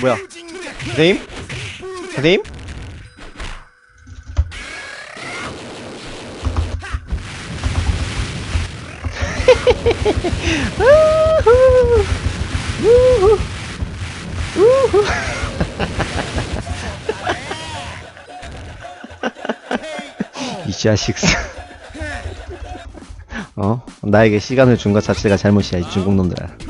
뭐야? 선생님? 선생님? 우후. 우후. 이 자식. 어? 나에게 시간을 준 것 자체가 잘못이야, 이 중국 놈들아. 아!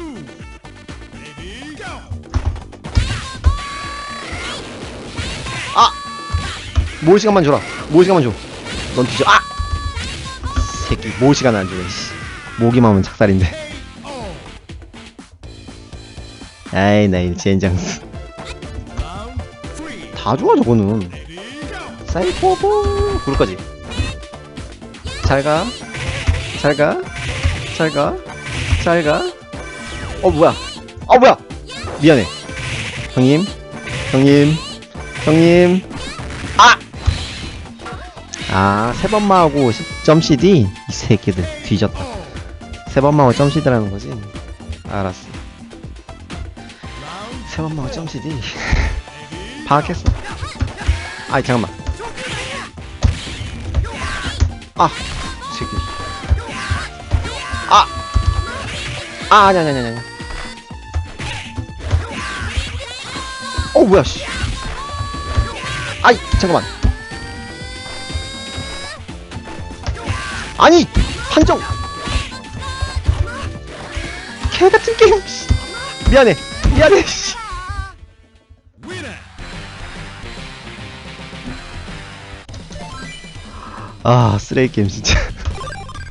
모을 시간만 줘라. 모을 시간만 줘. 넌 뒤져. 아! 새끼, 모을 시간 안 주네, 씨. 모기만 하면 착살인데. 아이, 나이, 젠장스. 다 좋아, 저거는. 사이코보! 그럴까지. 잘 가. 잘 가. 잘 가. 잘 가. 어, 뭐야. 어, 뭐야. 미안해. 형님. 형님. 형님. 아! 아, 세 번만 하고 점 CD? 이 새끼들. 뒤졌다. 세 번만 하고 점 CD라는 거지? 알았어. 세 번만 하고 점 CD. 파악했어. 아이, 잠깐만. 아! 이 새끼. 아! 아, 아니, 아니, 아니, 아니. 어, 뭐야, 씨. 아이, 잠깐만. 아니, 판정. 개 같은 게임. 씨. 미안해. 미안해. 씨. 아, 쓰레기 게임 진짜.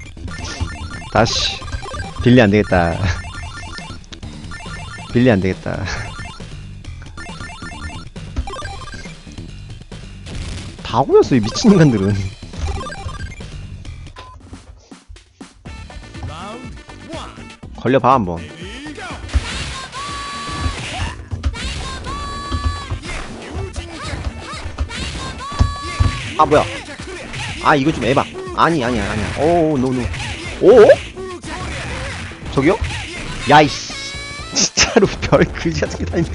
다시. 빌리 안 되겠다. 빌리 안 되겠다. 다 고였어, 이 미친 인간들은. 걸려봐, 한번. 아, 뭐야. 아, 이거 좀 에바. 아니, 아니야, 아니야. 오, 노, 노. 오? 저기요? 야이씨. 진짜로 별 그지 같은 게다 있네.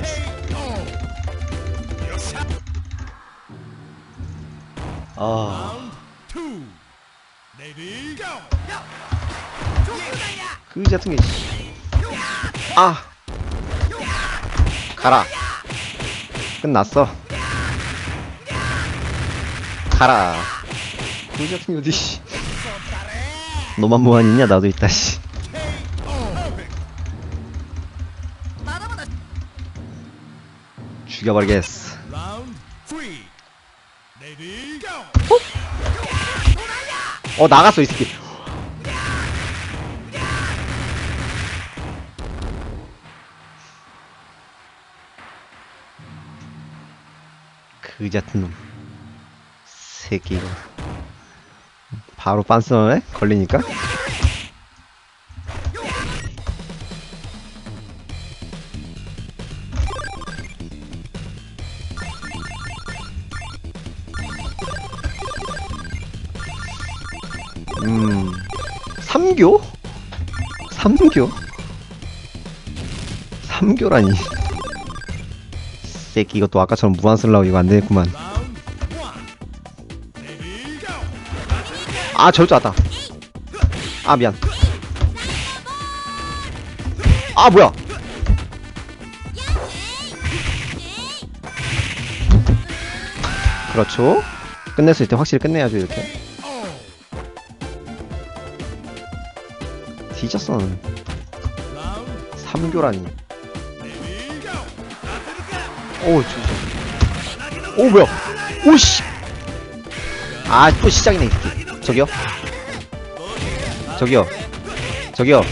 아, 그지 같은 게. 씨. 아. 가라. 끝났어. 가라. 그지 같은 게 어디, 씨. 너만 무한 있냐? 나도 있다, 씨. 죽여버리겠어. 어, 나갔어, 이 새끼. 그 같은 놈. 새끼 이거. 바로 빤스런에 걸리니까? 음, 3교? 3교? 3교라니. 새끼 이것도 아까처럼 무한 쓸라고 이거 안 되겠구만. 아, 저쪽 왔다. 아, 미안. 아, 뭐야. 그렇죠. 끝냈을 때 확실히 끝내야죠, 이렇게. 뒤졌어, 는 3교라니. 오, 진짜. 오, 뭐야. 오, 씨. 아, 또 시작이네, 이 새끼. 저기요? 저기요. 저기요.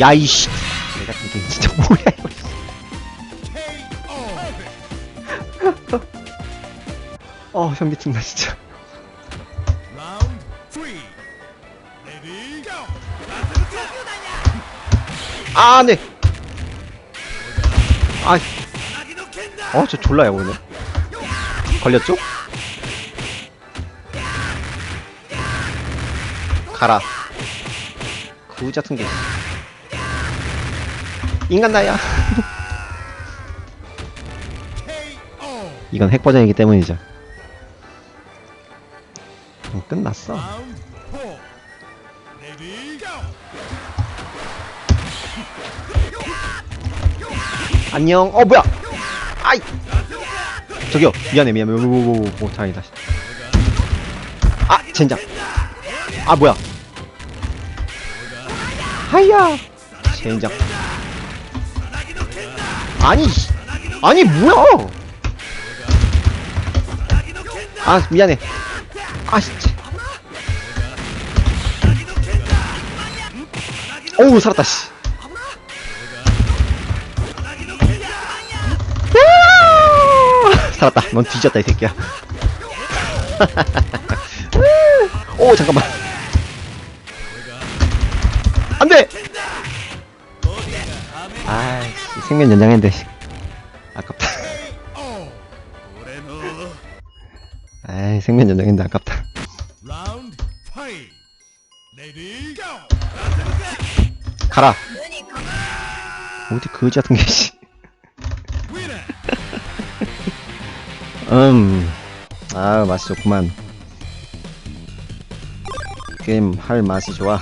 야, 이씨. 내가 이게 진짜 뭐야, 이거. 어, 현기증 나, 진짜. 아, 네. 아, 어, 저 졸라 야구네. 걸렸죠? 가라. 그 같은 게. 인간 나야. 이건 핵 버전이기 때문이죠. 음, 끝났어. 안녕. 어 뭐야? 저기요. 미안해 미안해. 오오오오 다행이다. 아 젠장. 아 뭐야? 하야. 젠장. 아니 씨. 아니 뭐야? 아 미안해. 아 진짜. 어우 살았다 씨. 살았다. 넌 뒤졌다 이 새끼야. 오 잠깐만. 안돼. 아 생명 연장했는데 씨. 아깝다. 아이 생명 연장했는데 아깝다. 가라. 어디 거지 같은 게 씨. 음. 아 맛이 좋구만. 게임 할 맛이 좋아.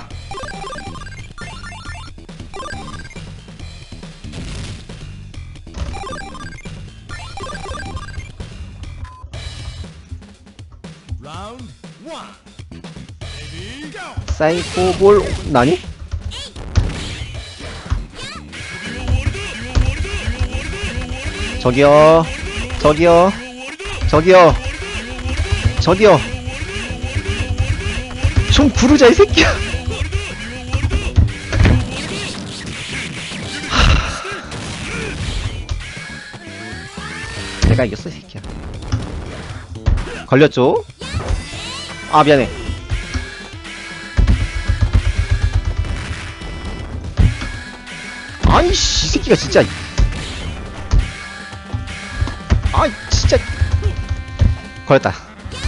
사이코볼 나니? 저기요 저기요 저기요. 저기요. 좀 부르자 이 새끼야. 하. 내가 이겼어 이 새끼야. 걸렸죠? 아 미안해. 아이씨 이 새끼가 진짜. 아진 짜 걸렸다.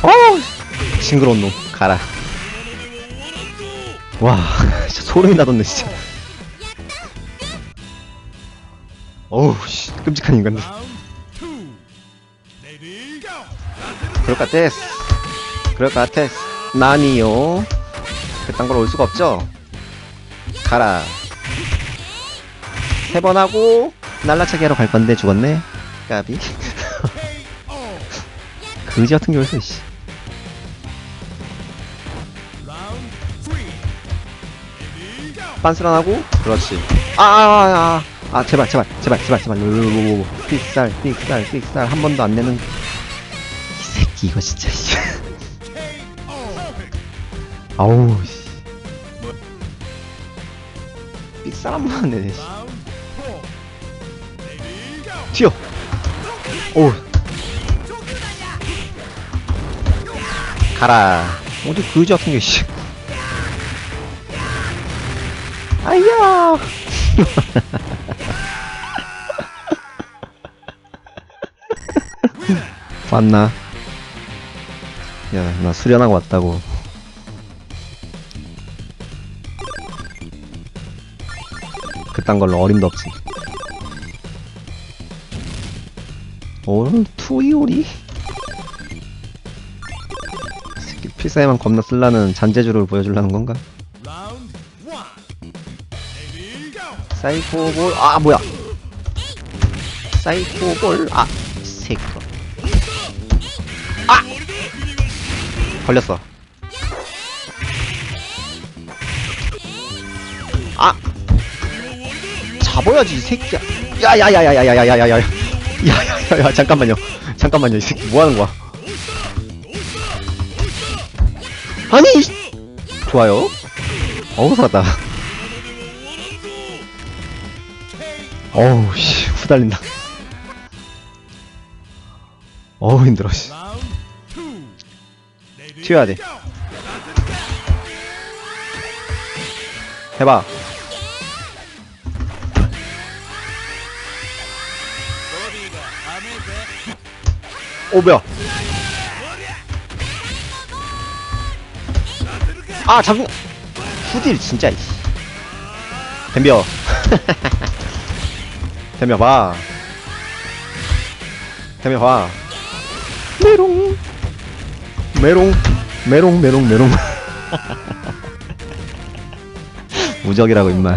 어우! 징그러운 놈 가라. 와 진짜 소름이 나던데 진짜. 어우 씨 끔찍한 인간들. 그럴 것 같았어 그럴 것 같았어 나니요. 그딴 걸 올 수가 없죠? 가라. 세 번 하고 날라차기 하러 갈 건데 죽었네. 까비. 그지 같은 경우에서 씨. 빤스런 하고 그렇지. 아아 아 아, 아, 제발 제발 제발 제발 제발. 르르르르르 삑살 삑살 삑살. 한 번도 안 내는 이 새끼 이거 진짜 씨. 아우 씨. 삑살 한 번안 내네 씨. 튀어. 오 가라 어디 그지 같은 게 씨. 아야 봤나? 야, 나 수련하고 왔다고. 그딴 걸로 어림도 없지. 오늘 투이오리? 필사에만 겁나 쓸라는 잔재주를 보여주려는 건가? 사이코볼 아 뭐야 사이코볼 아 새끼 아 걸렸어 아 잡아야지 이 새끼야 야야야야야야야야야야 야야야야 잠깐만요 잠깐만요 이 새끼 뭐하는 거야 아니 이- 좋아요. 어우 살았다. 어우 씨. 후달린다. 어우 힘들어 씨. 튀어야 돼. 해봐. 오 뭐야 아 자꾸 후딜 진짜 이씨. 덤벼. 덤벼 봐. 덤벼 봐. 메롱. 메롱. 메롱 메롱 메롱. 무적이라고 임마.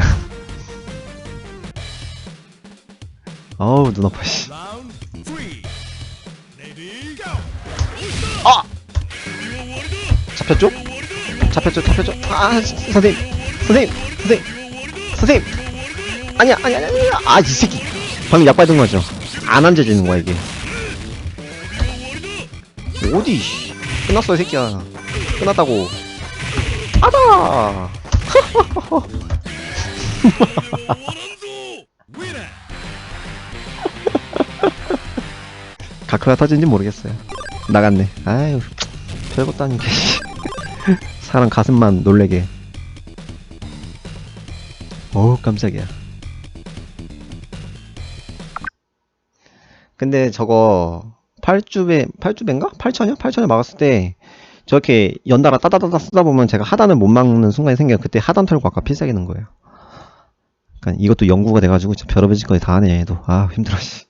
어우 눈 아파 씨. 아! 잡혔죠? 잡혔죠? 잡혔죠? 아 시- 선생님 선생님 선생님 선생님 아니야 아니야 아니야 아니야 아이 새끼 방금 약 받은 거죠 안 앉아지는 거야 이게 어디 씨. 끝났어 이 새끼야 끝났다고 아다. 가크가 터진지 모르겠어요 나갔네 아유 별것도 아닌 게 씨. 사람 가슴만 놀래게. 어우 깜짝이야. 근데 저거 8주배 8주배인가? 8천이요? 8천에 막았을 때 저렇게 연달아 따다다다 쓰다 보면 제가 하단을 못 막는 순간이 생겨요. 그때 하단 털고 아까 필살기는 거예요. 그러니까 이것도 연구가 돼가지고 별의별 짓거리 다 하네 얘도. 아 힘들어 씨